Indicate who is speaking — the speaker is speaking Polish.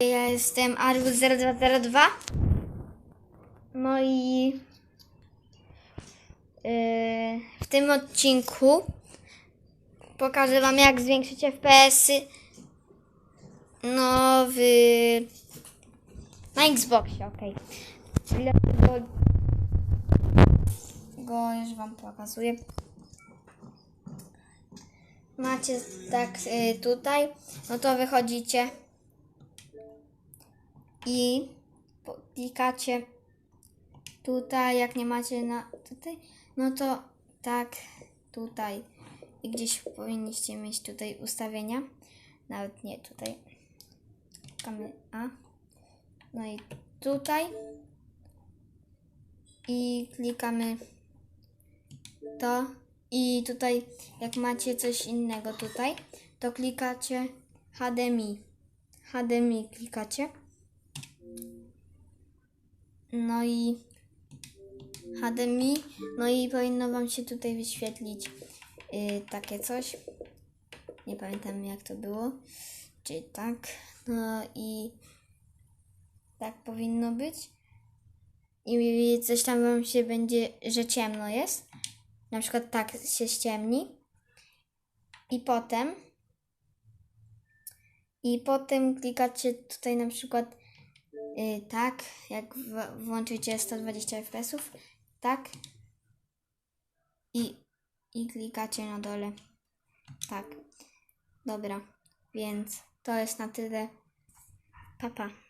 Speaker 1: Ja jestem Argus0202. No i yy, w tym odcinku pokażę Wam, jak zwiększyć FPS-y no w na Xboxie, okej. Ile tego go już Wam pokazuję. Macie tak y, tutaj, no to wychodzicie i klikacie tutaj, jak nie macie na tutaj, no to tak tutaj i gdzieś powinniście mieć tutaj ustawienia, nawet nie tutaj. A, no i tutaj i klikamy to i tutaj jak macie coś innego tutaj, to klikacie HDMI. HDMI klikacie. No i HDMI, no i powinno Wam się tutaj wyświetlić yy, takie coś. Nie pamiętam jak to było. Czy tak. No i tak powinno być. I coś tam Wam się będzie, że ciemno jest. Na przykład tak się ściemni. I potem i potem klikacie tutaj na przykład tak, jak włączycie 120 fps, tak. I, I klikacie na dole. Tak. Dobra, więc to jest na tyle. Pa, pa.